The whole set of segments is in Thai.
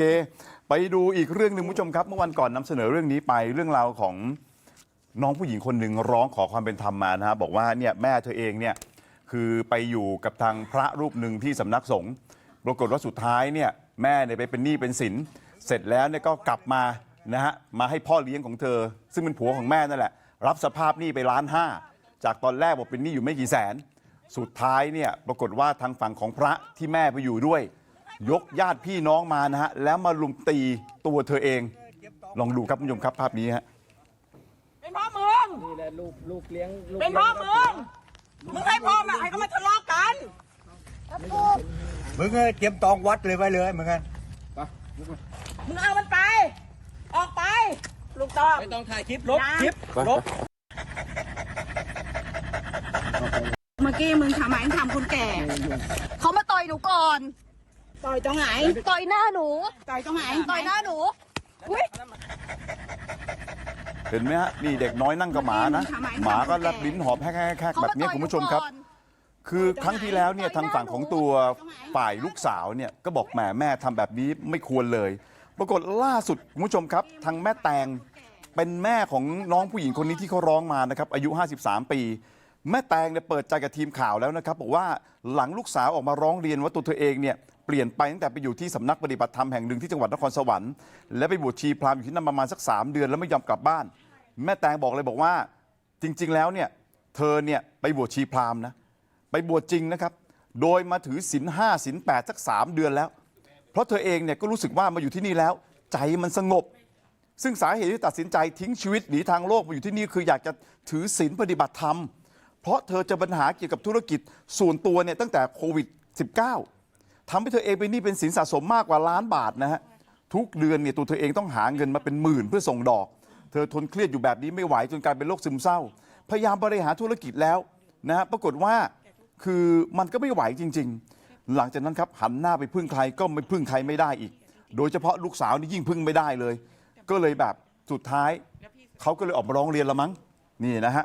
เคไปดูอีกเรื่องหนึ่งคุณผู้ชมครับ เมื่อวันก่อนนำเสนอเรื่องนี้ไปเรื่องราวของน้องผู้หญิงคนหนึ่งร้องขอความเป็นธรรมมานะฮะบอกว่าเนี่ยแม่เธอเองเนี่ยคือไปอยู่กับทางพระรูปหนึ่งที่สำนักสงฆ์ปรากฏว่าสุดท้ายเนี่ยแม่เนี่ยไปเป็นหนี้เป็นสิน เสร็จแล้วเนี่ยก็กลับมานะฮะมาให้พ่อเลี้ยงของเธอ ซึ่งเป็นผัวของแม่นั่นแหละ รับสภาพหนี้ไปล้านห้าจากตอนแรกบอกเป็นหนี้อยู่ไม่กี่แสน สุดท้ายเนี่ยปรากฏว่าทางฝั่งของพระที่แม่ไปอยู่ด้วย ยกญาติพี่น้องมานะฮะแล้วมาลุมตีตัวเธอเอง ลองดูครับคุณผู้ชมครับภาพนี้ฮะเป็นพ่อมึงนี่แหละลูกลูกเลี้ยงลูกเป็นพ่อมึงมึงให้พ่อมาให้เขามาทะเลาะกันมึงเอ้ยเตรียมตองวัดเลยไว้เลยเหมือนกันมึงเอามันไป ออกไป ลูกตอบไม่ต้องถ่ายคลิปลบนะคลิปลบเมื่อกี้มึงทำไมทำคนแก่ เขามาต่อยหนูก่อน ต่อยตรงไหน ต่อยหน้าหนู ต่อยตรงไหน ต่อยหน้าหนู อุ้ยเห็นไหมฮะนี่เด็กน้อยนั่งกับหมานะหมาก็รับลิ้นหอบแฮกๆๆแบบนี้คุณผู้ชมครับ คือครั้งที่แล้วเนี่ยทางฝั่งของตัวฝ่ายลูกสาวเนี่ยก็บอกแหมแม่ทำแบบนี้ไม่ควรเลย ปรากฏล่าสุดคุณผู้ชมครับ ทางแม่แตงเป็นแม่ของน้องผู้หญิงคนนี้ที่เขาร้องมานะครับอายุ 53 ปีแม่แตงเนี่ยเปิดใจกับทีมข่าวแล้วนะครับบอกว่าหลังลูกสาวออกมาร้องเรียนว่าตัวเธอเองเนี่ยเป ลี่ยนไปตั้งแต่ไปอยู่ที่สำนักปฏิบัติธรรมแห่งหนึ่งที่จังหวัดนครสวรรค์และไปบวชชีพราหมณ์อยู่ที่นั่นประมาณสัก3เดือนแล้วไม่ยอมกลับบ้าน แม่แตงบอกเลยบอกว่าจริง ๆ แล้วเนี่ยเธอเนี่ยไปบวชชีพราหมณ์นะไปบวชจริงนะครับ โดยมาถือศีลห้าศีลแปดสักสามเดือนแล้ว เพราะเธอเองเนี่ยก็รู้สึกว่ามาอยู่ที่นี่แล้ว ใจมันสงบ ซึ่งสาเหตุที่ตัดสินใจทิ้งชีวิตหนีทางโลกมาอยู่ที่นี่คืออยากจะถือศีลปฏิบัติธรรม เพราะเธอเจะปัญหาเกี่ยวกับธุรกิจส่วนตัวเนี่ยตั้งแต่โควิด -19 ทำให้เธอเองเป็นหนี้เป็นสินสะสมมากกว่าล้านบาทนะฮะทุกเดือนเนี่ยตัวเธอเองต้องหาเงินมาเป็นหมื่นเพื่อส่งดอก เธอทนเครียดอยู่แบบนี้ไม่ไหวจนกลายเป็นโรคซึมเศร้า พยายามบริหารธุรกิจแล้วนะฮะปรากฏว่าคือมันก็ไม่ไหวจริง ๆ หลังจากนั้นครับหันหน้าไปพึ่งใครก็ไม่พึ่งใครไม่ได้อีก โดยเฉพาะลูกสาวนี่ยิ่งพึ่งไม่ได้เลย ก็เลยแบบสุดท้ายเขาก็เลยออกมาร้องเรียนละมั้งนี่นะฮะ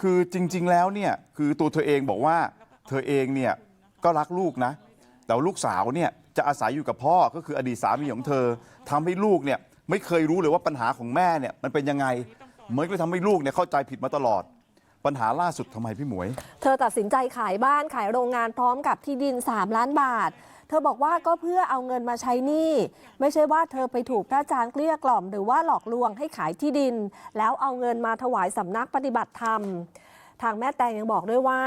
คือจริง ๆแล้วเนี่ยคือตัวเธอเองบอกว่าเธอเองเนี่ยก็รักลูกนะ แต่ว่าลูกสาวเนี่ยจะอาศัยอยู่กับพ่อก็คืออดีตสามีของเธอทำให้ลูกเนี่ยไม่เคยรู้เลยว่าปัญหาของแม่เนี่ยมันเป็นยังไงเหมือนกับทำให้ลูกเนี่ยเข้าใจผิดมาตลอด ปัญหาล่าสุดทำไมพี่หมวย เธอตัดสินใจขายบ้านขายโรงงานพร้อมกับที่ดิน 3 ล้านบาท เธอบอกว่าก็เพื่อเอาเงินมาใช้หนี้ ไม่ใช่ว่าเธอไปถูกพระอาจารย์เกลี้ยกล่อม หรือว่าหลอกลวงให้ขายที่ดิน แล้วเอาเงินมาถวายสำนักปฏิบัติธรรม ทางแม่แตงยังบอกด้วยว่า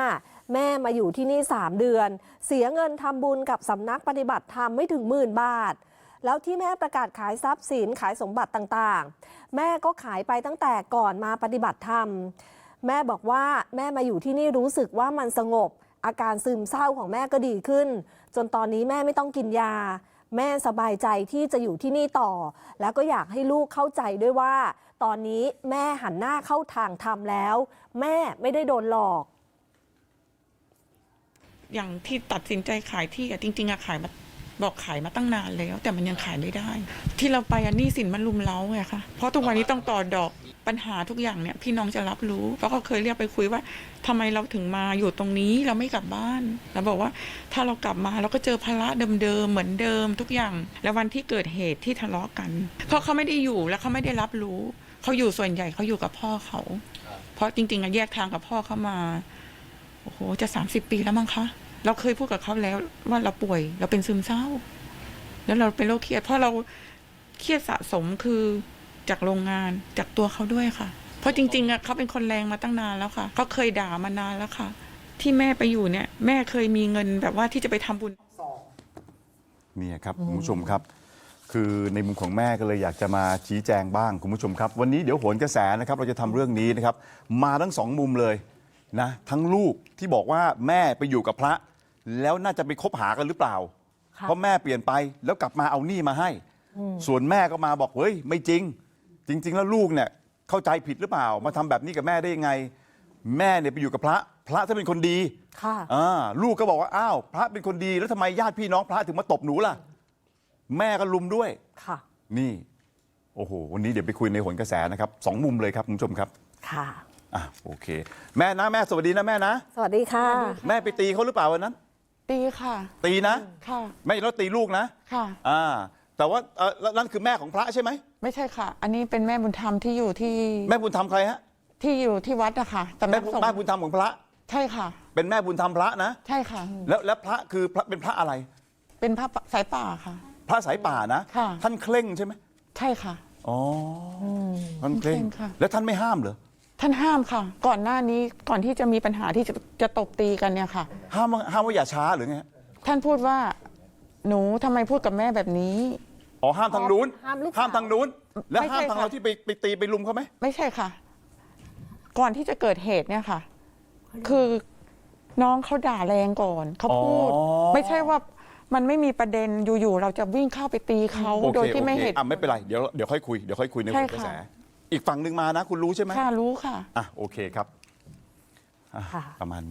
แม่มาอยู่ที่นี่ 3 เดือน เสียเงินทำบุญกับสำนักปฏิบัติธรรมไม่ถึงหมื่นบาท แล้วที่แม่ประกาศขายทรัพย์สินขายสมบัติต่างๆ แม่ก็ขายไปตั้งแต่ก่อนมาปฏิบัติธรรม แม่บอกว่าแม่มาอยู่ที่นี่รู้สึกว่ามันสงบ อาการซึมเศร้าของแม่ก็ดีขึ้น จนตอนนี้แม่ไม่ต้องกินยา แม่สบายใจที่จะอยู่ที่นี่ต่อ แล้วก็อยากให้ลูกเข้าใจด้วยว่า ตอนนี้แม่หันหน้าเข้าทางธรรมแล้ว แม่ไม่ได้โดนหลอก อย่างที่ตัดสินใจขายที่อะจริง ๆอะขายมาบอกขายมาตั้งนานแล้ว แต่มันยังขายไม่ได้ ที่เราไปอะหนี้สินมันลุมเล้าไงคะเพราะทุกวันนี้ต้องต่อดอกปัญหาทุกอย่างเนี่ย พี่น้องจะรับรู้เพราะเขาเคยเรียกไปคุยว่าทำไมเราถึงมาอยู่ตรงนี้เราไม่กลับบ้านเราบอกว่าถ้าเรากลับมาเราก็เจอภาระเดิมๆเหมือนเดิมทุกอย่าง แล้ววันที่เกิดเหตุที่ทะเลาะกันเพราะเขาไม่ได้อยู่แล้วเขาไม่ได้รับรู้ เขาอยู่ส่วนใหญ่เขาอยู่กับพ่อเขา เพราะจริงๆอะแยกทางกับพ่อเขามา โอ้โห จะสามสิบปีแล้วมั้งคะ เราเคยพูดกับเขาแล้วว่าเราป่วย เราเป็นซึมเศร้า แล้วเราเป็นโรคเครียด เพราะเราเครียดสะสมคือจากโรงงานจากตัวเขาด้วยค่ะ เพราะจริงๆอะเขาเป็นคนแรงมาตั้งนานแล้วค่ะ เขาเคยด่ามานานแล้วค่ะ ที่แม่ไปอยู่เนี่ย แม่เคยมีเงินแบบว่าที่จะไปทำบุญเนี่ยครับคุณผู้ชมครับ คือในมุมของแม่ก็เลยอยากจะมาชี้แจงบ้างคุณผู้ชมครับ วันนี้เดี๋ยวโหนกระแสนะครับเราจะทำเรื่องนี้นะครับ มาทั้งสองมุมเลยนะทั้งลูกที่บอกว่าแม่ไปอยู่กับพระ แล้วน่าจะไปคบหากันหรือเปล่า ค่ะ เพราะแม่เปลี่ยนไปแล้วกลับมาเอาหนี้มาให้ ส่วนแม่ก็มาบอกเฮ้ยไม่จริง จริง ๆ แล้วลูกเนี่ยเข้าใจผิดหรือเปล่า มาทำแบบนี้กับแม่ได้ยังไง แม่เนี่ยไปอยู่กับพระ พระถ้าเป็นคนดี ค่ะ อ่าลูกก็บอกว่า อ้าว พระเป็นคนดีแล้วทำไมญาติพี่น้องพระถึงมาตบหนูล่ะ แม่ก็ลุมด้วยค่ะ นี่ โอ้โห วันนี้เดี๋ยวไปคุยในหนกระแสนะครับสองมุมเลยครับคุณผู้ชมครับค่ะ อะโอเค แม่นะแม่สวัสดีนะแม่นะ สวัสดีค่ะ แม่ไปตีเขาหรือเปล่าวันนั้น ตีค่ะ ตีนะ ค่ะ ไม่แล้วตีลูกนะ ค่ะ อ่า แต่ว่าเอ่อแล้วนั่นคือแม่ของพระใช่ไหมไม่ใช่ค่ะ อันนี้เป็นแม่บุญธรรมที่อยู่ที่แม่บุญธรรมใครฮะที่อยู่ที่วัดอะค่ะแต่แม่แม่บุญส่งแม่บุญธรรมของพระ ใช่ค่ะ เป็นแม่บุญธรรมพระนะ ใช่ค่ะ แล้วแล้วพระคือพระเป็นพระอะไร เป็นพระสายป่าค่ะ พระสายป่านะ ค่ะ ท่านเคร่งใช่ไหมใช่ค่ะ อ๋ออท่านเคร่งเคร่งค่ะ แล้วท่านไม่ห้ามเหรอท่านห้ามค่ะ ก่อนหน้านี้ก่อนที่จะมีปัญหาที่จะจะตบตีกันเนี่ยค่ะ ห้ามว่าห้ามว่าอย่าช้าหรือไงท่านพูดว่าหนูทำไมพูดกับแม่แบบนี้ อ๋อห้ามทางนู้นห้ามลูกสาวห้ามทางนู้น แล้วไม่ใช่ห้ามทางค่ะ เราที่ไปไปตีไปลุมเขาไหมไม่ใช่ค่ะ ก่อนที่จะเกิดเหตุเนี่ยค่ะ คือน้องเขาด่าแรงก่อนเขาพูดอ๋อไม่ใช่ว่า มันไม่มีประเด็นอยู่ๆเราจะวิ่งเข้าไปตีเขาโอเคโดยที่ไม่โอคเหตุอะไม่เป็นไรเดี๋ยวเดี๋ยวค่อยคุยเดี๋ยวค่อยคุยในใช่หัวกระแสค่ะ อีกฝั่งหนึ่งมานะ คุณรู้ใช่ไหมค่ะรู้ค่ะ อะโอเคครับอะค่ะ ประมาณนี้